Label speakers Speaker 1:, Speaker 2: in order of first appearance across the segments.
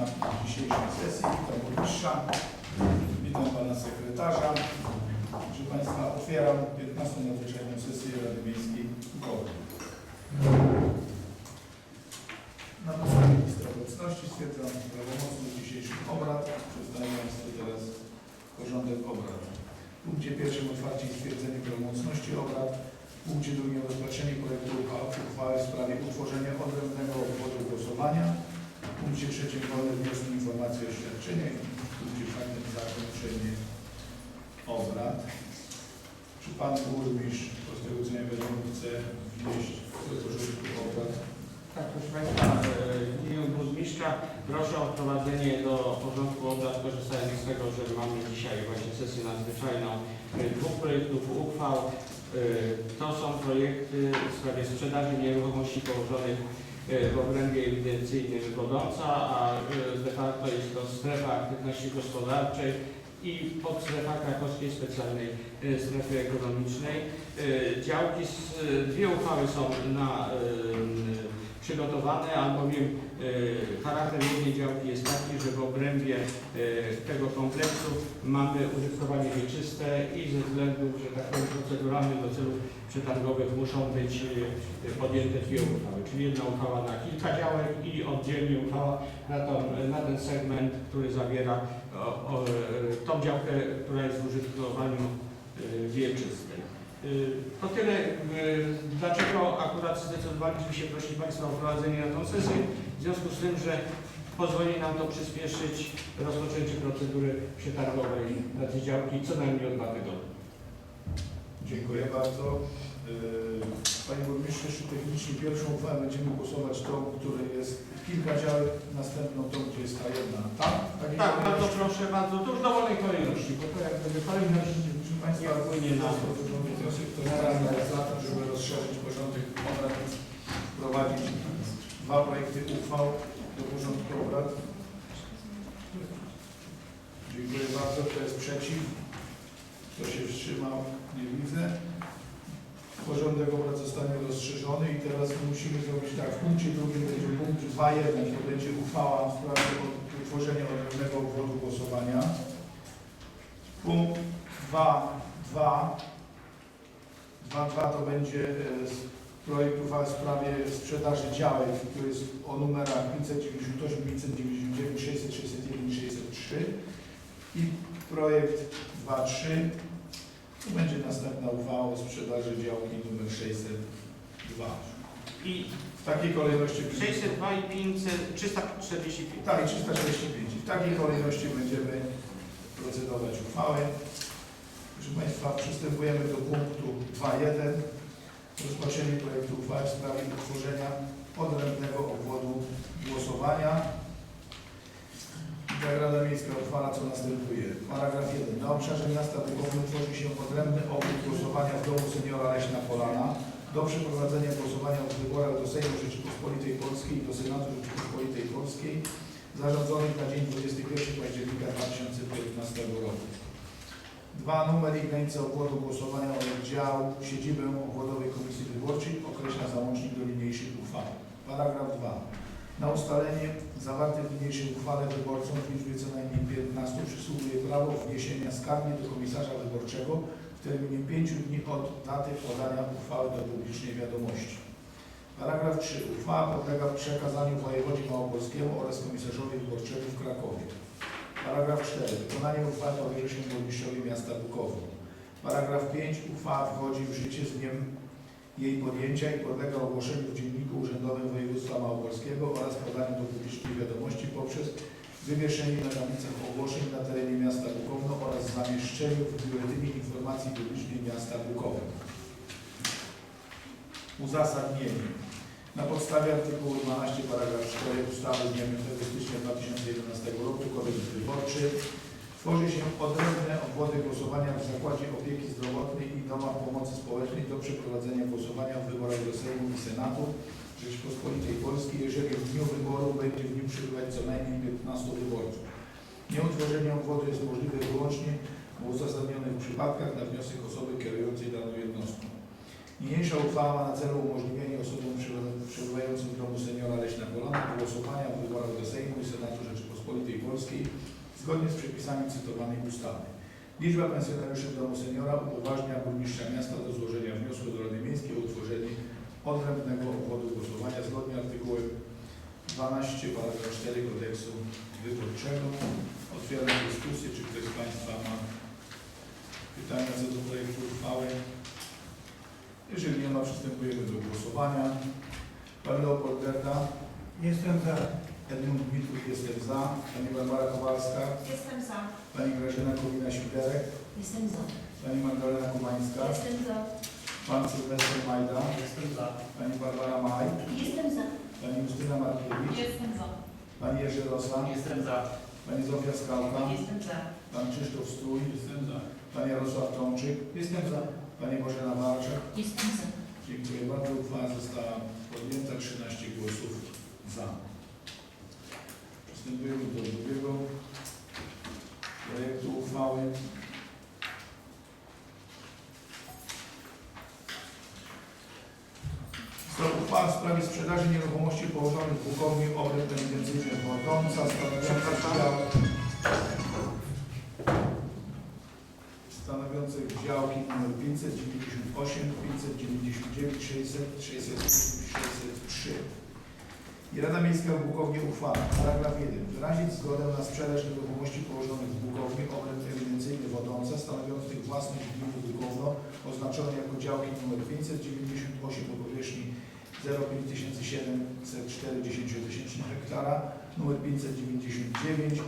Speaker 1: na dzisiejszej sesji. Witam burmistrza, witam pana sekretarza. Proszę Państwa, otwieram 15. nadzwyczajną sesję Rady Miejskiej w Głowie. Na podstawie listy obecności stwierdzam prawomocność dzisiejszych obrad. Przedstawiam Państwu teraz porządek obrad. W punkcie pierwszym otwarcie i stwierdzenie prawomocności obrad. W punkcie drugim rozpatrzenie projektu uchwa- uchwały w sprawie utworzenia odrębnego obwodu głosowania. W punkcie trzecim wolne wniosek informacje o oświadczeniach. W punkcie czwartym zakończenie obrad. Czy Pan Burmistrz, z tego co nie chce wnieść do porządku obrad?
Speaker 2: Tak, proszę Państwa, e, w imieniu burmistrza proszę o wprowadzenie do porządku obrad, korzystając z tego, że mamy dzisiaj właśnie sesję nadzwyczajną e, dwóch projektów uchwał. E, To są projekty w sprawie sprzedaży nieruchomości położonych w obrębie ewidencyjnym Wodąca, a e, de facto jest to strefa aktywności gospodarczej i podstrefa krakowskiej specjalnej e, strefy ekonomicznej. E, Działki, z- e, dwie uchwały są na e, przygotowane, albowiem e, charakter jednej działki jest taki, że w obrębie e, tego kompleksu mamy użytkowanie wieczyste i ze względów, że tak powiem, proceduralnych do celów przetargowych muszą być e, podjęte dwie uchwały, czyli jedna uchwała na kilka działek i oddzielnie uchwała na, tą, na ten segment, który zawiera o, o, tą działkę, która jest w użytkowaniu wieczystym. Y, To tyle, y, dlaczego akurat zdecydowaliśmy się, proszę Państwa, o wprowadzenie na tą sesję, w związku z tym, że pozwoli nam to przyspieszyć rozpoczęcie procedury przetargowej na te działki co najmniej o dwa tygodnie.
Speaker 1: Dziękuję bardzo. Panie Burmistrzu, jeszcze technicznie pierwszą uchwałę będziemy głosować tą, której jest kilka działek, następną tą, gdzie jest ta jedna. Tak? Takiej
Speaker 2: Tak, bardzo
Speaker 1: kolejności?
Speaker 2: proszę, bardzo, to już dowolnej kolejności, bo to jak będzie kolejność,
Speaker 1: Proszę Państwa,
Speaker 2: Jak płynie na-
Speaker 1: złożony wniosek, to radny jest za tym, żeby rozszerzyć porządek obrad wprowadzić dwa projekty uchwał do porządku obrad. Dziękuję bardzo. Kto jest przeciw? Kto się wstrzymał? Nie widzę. Porządek obrad zostanie rozszerzony i teraz musimy zrobić tak. W punkcie drugim będzie punkt 2.1, to będzie uchwała w sprawie utworzenia odrębnego obwodu głosowania. Punkt 2, 2, 2, 2 to będzie e, projekt uchwały w sprawie sprzedaży działek, który jest o numerach 598, 599, 600, 601 i 603 i projekt 2, 3 to będzie następna uchwała o sprzedaży działki numer 602.
Speaker 2: i
Speaker 1: W takiej kolejności
Speaker 2: 602 i 500, 345.
Speaker 1: tak, i 345. W takiej kolejności będziemy procedować uchwały. Proszę Państwa, przystępujemy do punktu 2.1. Rozpatrzenie projektu uchwały w sprawie utworzenia odrębnego obwodu głosowania. I tak Rada Miejska uchwala, co następuje. Paragraf 1. Na obszarze miasta Bukowny tworzy się odrębny obwód głosowania w domu seniora Leśna Polana do przeprowadzenia głosowania w wyborach do Sejmu Rzeczypospolitej Polskiej i do Senatu Rzeczypospolitej Polskiej zarządzonych na dzień 21 października 2015 roku. Dwa numer i granice obwodu głosowania dział siedzibę obwodowej komisji wyborczej określa załącznik do niniejszych uchwał. Paragraf 2. Na ustalenie zawarte w niniejszej uchwale wyborcom w liczbie co najmniej 15 przysługuje prawo wniesienia skargi do komisarza wyborczego w terminie 5 dni od daty podania uchwały do publicznej wiadomości. Paragraf 3. Uchwała podlega przekazaniu wojewodzie małopolskiemu oraz komisarzowi wyborczemu w Krakowie. Paragraf 4. Wykonanie uchwały powierza się burmistrzowi miasta Bukowo. Paragraf 5. Uchwała wchodzi w życie z dniem jej podjęcia i podlega ogłoszeniu w Dzienniku Urzędowym Województwa Małopolskiego oraz podaniu do publicznej wiadomości poprzez wywieszenie na tablicach ogłoszeń na terenie miasta Bukowno oraz zamieszczeniu w Biuletynie Informacji Publicznej miasta Bukowo. Uzasadnienie. Na podstawie artykułu 12 paragraf 4 ustawy z dnia 5 stycznia 2011 roku Kodeks Wyborczy tworzy się odrębne obwody głosowania w Zakładzie Opieki Zdrowotnej i domach pomocy społecznej do przeprowadzenia głosowania w wyborach do Sejmu i Senatu Rzeczypospolitej Polskiej, jeżeli w dniu wyboru będzie w nim przebywać co najmniej 15 wyborców. Nieutworzenie obwodu jest możliwe wyłącznie w uzasadnionych przypadkach na wniosek osoby kierującej daną jednostką. Niniejsza uchwała ma na celu umożliwienie osobom przebywa- przebywającym w domu seniora Leśna Polana głosowania w wyborach do Sejmu i Senatu Rzeczypospolitej Polskiej zgodnie z przepisami cytowanej ustawy. Liczba pensjonariuszy w domu seniora upoważnia burmistrza miasta do złożenia wniosku do Rady Miejskiej o utworzenie odrębnego obwodu głosowania zgodnie z artykułem 12 paragraf 4 kodeksu wyborczego. Otwieram dyskusję. Czy ktoś z Państwa ma pytania co do projektu uchwały? Jeżeli nie ma, przystępujemy do głosowania. Pan Leopold Gerda.
Speaker 3: Jestem za.
Speaker 1: Edmund Dmitrów jestem za. Pani Barbara Kowalska.
Speaker 4: Jestem za.
Speaker 1: Pani Grażyna Kowina-Świderek.
Speaker 4: Jestem za.
Speaker 1: Pani Magdalena Kumańska.
Speaker 4: Jestem za.
Speaker 1: Pan Sylwester Majda.
Speaker 3: Jestem za.
Speaker 1: Pani Barbara Maj.
Speaker 4: Jestem za.
Speaker 1: Pani Justyna Markiewicz.
Speaker 4: Jestem za.
Speaker 1: Pan Jerzy Rosa.
Speaker 3: Jestem za.
Speaker 1: Pani Zofia Skałka.
Speaker 4: Jestem za.
Speaker 1: Pan Krzysztof Strój.
Speaker 3: Jestem za.
Speaker 1: Pan Jarosław Tomczyk.
Speaker 3: Jestem za.
Speaker 1: Pani Bożena Marczak.
Speaker 4: Jestem za.
Speaker 1: Dziękuję bardzo. Uchwała została podjęta. 13 głosów za. Przystępujemy do drugiego projektu uchwały. Uchwała w sprawie sprzedaży nieruchomości położonych w Bukowni obręb ewidencyjny Wodąca stanowiących dział stanowiących działki nr 598, 599, 600, 600, 603. I Rada Miejska w Bukownie uchwala. Paragraf 1. Wyrazić zgodę na sprzedaż nieruchomości położonych w Bukowni obręb ewidencyjny Wodące stanowiących własność gminy Bukowno oznaczone jako działki nr 598 o powierzchni 05704 hektara, numer 599,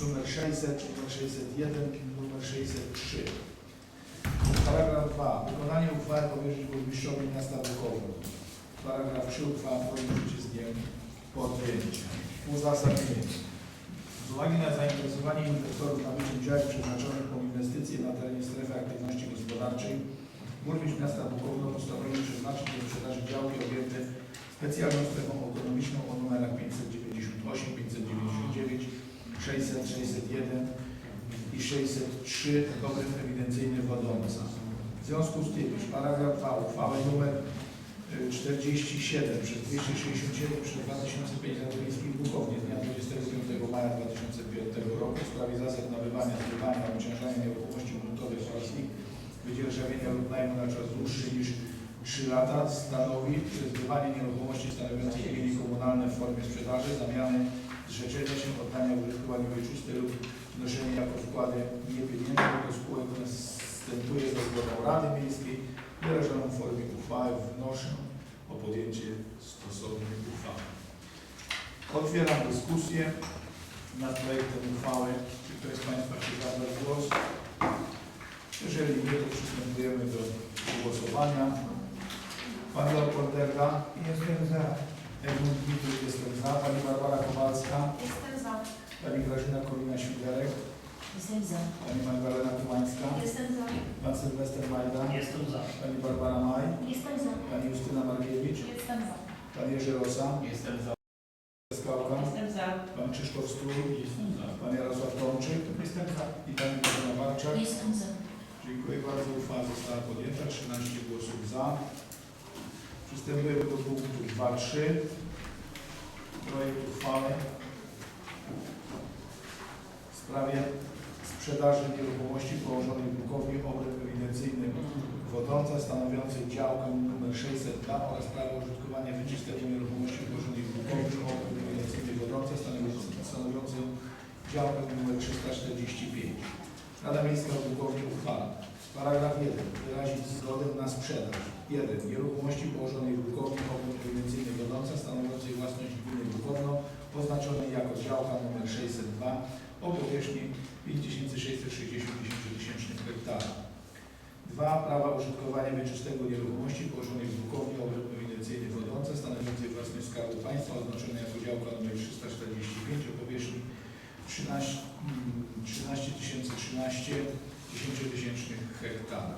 Speaker 1: numer 600, numer 601, numer 603. Paragraf 2. Wykonanie uchwały powierzyć burmistrzowi miasta Bukowo. Paragraf 3. Uchwała wchodzi w życie z dniem podjęcia. Uzasadnienie. Z uwagi na zainteresowanie inwestorów nabyciem działek przeznaczonych pod inwestycje na terenie strefy aktywności gospodarczej, burmistrz miasta Bukowno postanowił przeznaczyć do sprzedaży działki objęte specjalną strefą autonomiczną o numerach 598, 599, 600, 601 i 603 obręb ewidencyjny Wodąca. W związku z tym, paragraf 2 uchwały numer 47 przez 267 przez 2005 Rady Miejskiej w Bukownie z dnia 25 maja 2005 roku w sprawie zasad nabywania, zbywania, obciążania nieruchomości gruntowych oraz ich wydzierżawienia lub najmu na czas dłuższy niż 3 lata stanowi, zbywanie nieruchomości stanowiących mienie komunalne w formie sprzedaży, zamiany, zrzeczenia się, oddania w użytkowanie wieczyste lub wnoszenie jako wkłady niepieniężne. Do spółek następuje za zgodą Rady Miejskiej wyrażoną w formie uchwały wnoszę o podjęcie stosownej uchwały. Otwieram dyskusję nad projektem uchwały. Czy ktoś z Państwa chce zabrać głos? Jeżeli nie, to przystępujemy do głosowania. Pan Leopold Derga,
Speaker 3: Jestem za.
Speaker 1: Edmund Dmitrów, jestem za. Pani Barbara Kowalska,
Speaker 4: Jestem za.
Speaker 1: Pani Grażyna Kolina-Świderek,
Speaker 4: Jestem za.
Speaker 1: Pani Magdalena Kumańska,
Speaker 4: Jestem za.
Speaker 1: Pan Sylwester Majda,
Speaker 3: Jestem za.
Speaker 1: Pani Barbara Maj,
Speaker 4: Jestem za.
Speaker 1: Pani Justyna Markiewicz,
Speaker 4: Jestem za.
Speaker 1: Pan Jerzy Rosa,
Speaker 3: Jestem za.
Speaker 1: Skałka,
Speaker 4: Jestem za.
Speaker 1: Pan Krzysztof Strój,
Speaker 3: Jestem za.
Speaker 1: Pan Jarosław Tomczyk
Speaker 3: Jestem za.
Speaker 1: i Pani Bożena Marczak.
Speaker 4: Jestem za.
Speaker 1: Dziękuję bardzo. Uchwała została podjęta. 13 głosów za. Przystępujemy do punktu 2.3. Projekt uchwały w sprawie sprzedaży nieruchomości położonej w Bukowni obręb ewidencyjny Wodąca stanowiącej działkę nr 602 oraz prawo użytkowania wieczystego nieruchomości położonej w Bukowni obręb ewidencyjny Wodąca stanowiącej działkę nr 345. Rada Miejska w Bukowni uchwala. Paragraf 1. Wyrazić zgodę na sprzedaż. 1. Nieruchomości położonej w Bukowni obręb ewidencyjny Wodąca stanowiącej własność gminy Bukowno oznaczonej jako działka nr 602 o powierzchni 5660 hektara. 2. Prawa użytkowania wieczystego nieruchomości położonej w Bukowni obręb ewidencyjny Wodące stanowiącej własność Skarbu Państwa oznaczonej jako działka nr 345 o powierzchni 13 13 013 10-tysięcznych hektara.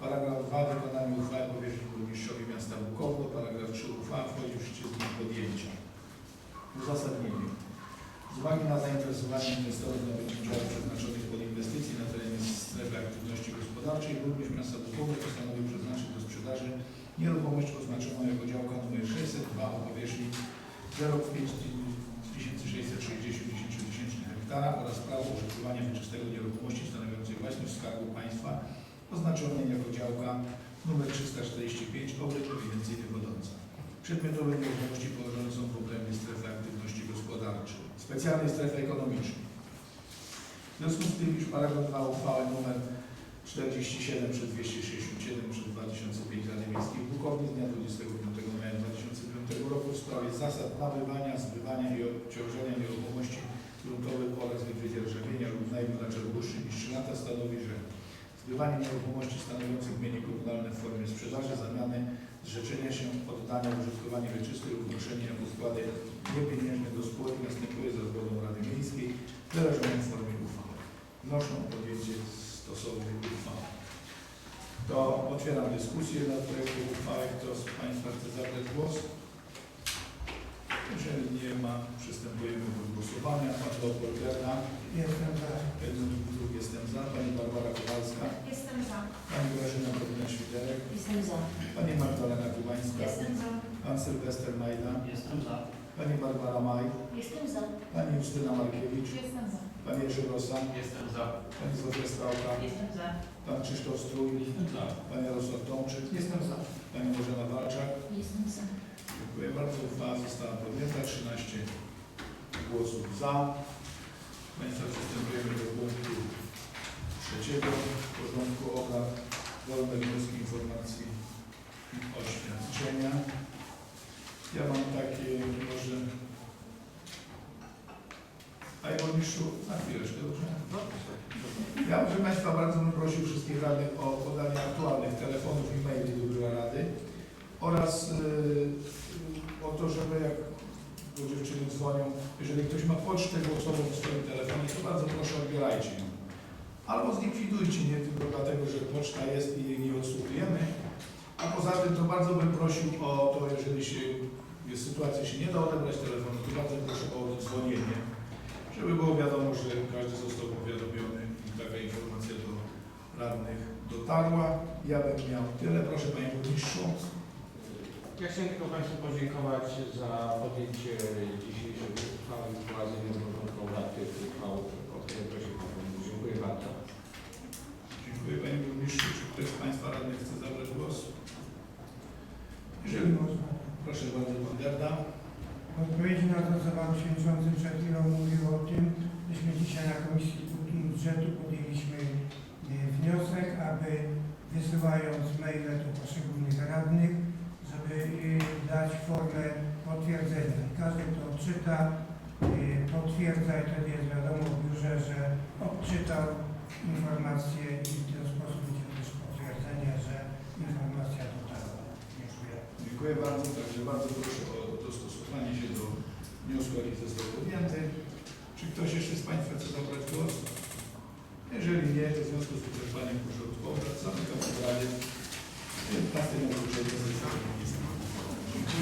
Speaker 1: Paragraf 2. Wykonanie uchwały powierzyć burmistrzowi miasta Bukowno. Paragraf 3. Uchwała wchodzi w życie z dniem podjęcia. Uzasadnienie. Z uwagi na zainteresowanie inwestorów nabyciem działów przeznaczonych pod inwestycje na terenie strefy aktywności gospodarczej, burmistrz miasta Bukowno postanowił przeznaczyć do sprzedaży nieruchomość oznaczoną jako działka nr 602 o powierzchni 05660 kara oraz prawo użytkowania wieczystego nieruchomości stanowiącej własność Skarbu Państwa oznaczone jako działka nr 345 obiekt ewidencyjny Wodąca. Przedmiotowe nieruchomości położone są w obrębie strefy aktywności gospodarczej, specjalnej strefy ekonomicznej. W związku z tym, iż paragraf 2 uchwały nr 47 przez 267 przez 2005 Rady Miejskiej w Bukowni z dnia 25 maja 2005 roku w sprawie zasad nabywania, zbywania i obciążenia nieruchomości gruntowych oraz wydzierżawienia lub najmu na czas dłuższy niż 3 lata stanowi, że zbywanie nieruchomości stanowiących mienie komunalne w formie sprzedaży, zamiany, zrzeczenia się, oddania w użytkowanie wieczyste lub wnoszenia jako składek niepieniężnych do spółek następuje za zgodą Rady Miejskiej wyrażoną w formie uchwały. Wnoszę o podjęcie stosownej uchwały. To otwieram dyskusję nad projektem uchwały. Kto z Państwa chce zabrać głos? Nie ma, przystępujemy do głosowania. Pan Leopold Gerna,
Speaker 3: Jestem za.
Speaker 1: Edmund Wdruk, jestem za. Pani Barbara Kowalska,
Speaker 4: Jestem za.
Speaker 1: Pani Grażyna Powinna-Świderek,
Speaker 4: Jestem za.
Speaker 1: Pani Magdalena Kubańska,
Speaker 4: Jestem za.
Speaker 1: Pan Sylwester Majda,
Speaker 5: Jestem za.
Speaker 1: Pani Barbara Maj,
Speaker 4: Jestem za.
Speaker 1: Pani Justyna Markiewicz,
Speaker 4: Jestem za.
Speaker 1: Pan Jerzy Rosa,
Speaker 5: Jestem za.
Speaker 1: Pani Zofia Strałka,
Speaker 4: Jestem za.
Speaker 1: Pan Krzysztof Strój,
Speaker 5: Jestem za.
Speaker 1: Pan Jarosław Tomczyk,
Speaker 3: Jestem za.
Speaker 1: Pani Bożena Walczak.
Speaker 4: Jestem za.
Speaker 1: Dziękuję bardzo. Uchwała została podjęta. 13 głosów za. Państwa przystępujemy do punktu trzeciego porządku obrad. Wolne wnioski informacji i oświadczenia. Ja mam takie może... Panie Burmistrzu, na chwileczkę, dobrze? Ja, proszę Państwa, bardzo bym prosił wszystkich radnych o podanie aktualnych telefonów i maili do Biura Rady oraz yy, o to, żeby jak do dziewczyny dzwonią, jeżeli ktoś ma pocztę głosową w swoim telefonie, to bardzo proszę odbierajcie ją. Albo zlikwidujcie, nie tylko dlatego, że poczta jest i jej nie odsługujemy. A poza tym to bardzo bym prosił o to, jeżeli się jest sytuacja, się nie da odebrać telefonu, to bardzo proszę o dzwonienie, żeby było wiadomo, że każdy został powiadomiony i taka informacja do radnych dotarła. Ja bym miał tyle. Proszę Panie Burmistrzu.
Speaker 2: Ja chciałem tylko Państwu podziękować za podjęcie dzisiejszej uchwały i wprowadzenie do porządku obrad tych uchwał, o które prosił Pan Burmistrz. Dziękuję bardzo.
Speaker 1: Dziękuję Panie Burmistrzu. Czy ktoś z Państwa radnych chce zabrać głos? Jeżeli
Speaker 3: Można.
Speaker 1: proszę bardzo, Pan Gerda.
Speaker 3: W odpowiedzi na to, co Pan Przewodniczący przed chwilą mówił o tym, myśmy dzisiaj na Komisji Budżetu podjęliśmy e, wniosek, aby wysyłając maile do poszczególnych radnych, dać formę potwierdzenia. Każdy, kto odczyta, e, potwierdza i wtedy jest wiadomo w biurze, że odczytał informację i w ten sposób będzie też potwierdzenie, że informacja dotarła. Dziękuję.
Speaker 1: Dziękuję bardzo. Także bardzo proszę o dostosowanie się do wniosku, jaki został podjęty. Czy ktoś jeszcze z Państwa chce zabrać głos? Jeżeli nie, to w związku z wyczerpaniem porządku obrad zamykam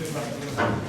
Speaker 1: obrady. 15 minut Dziękuję bardzo.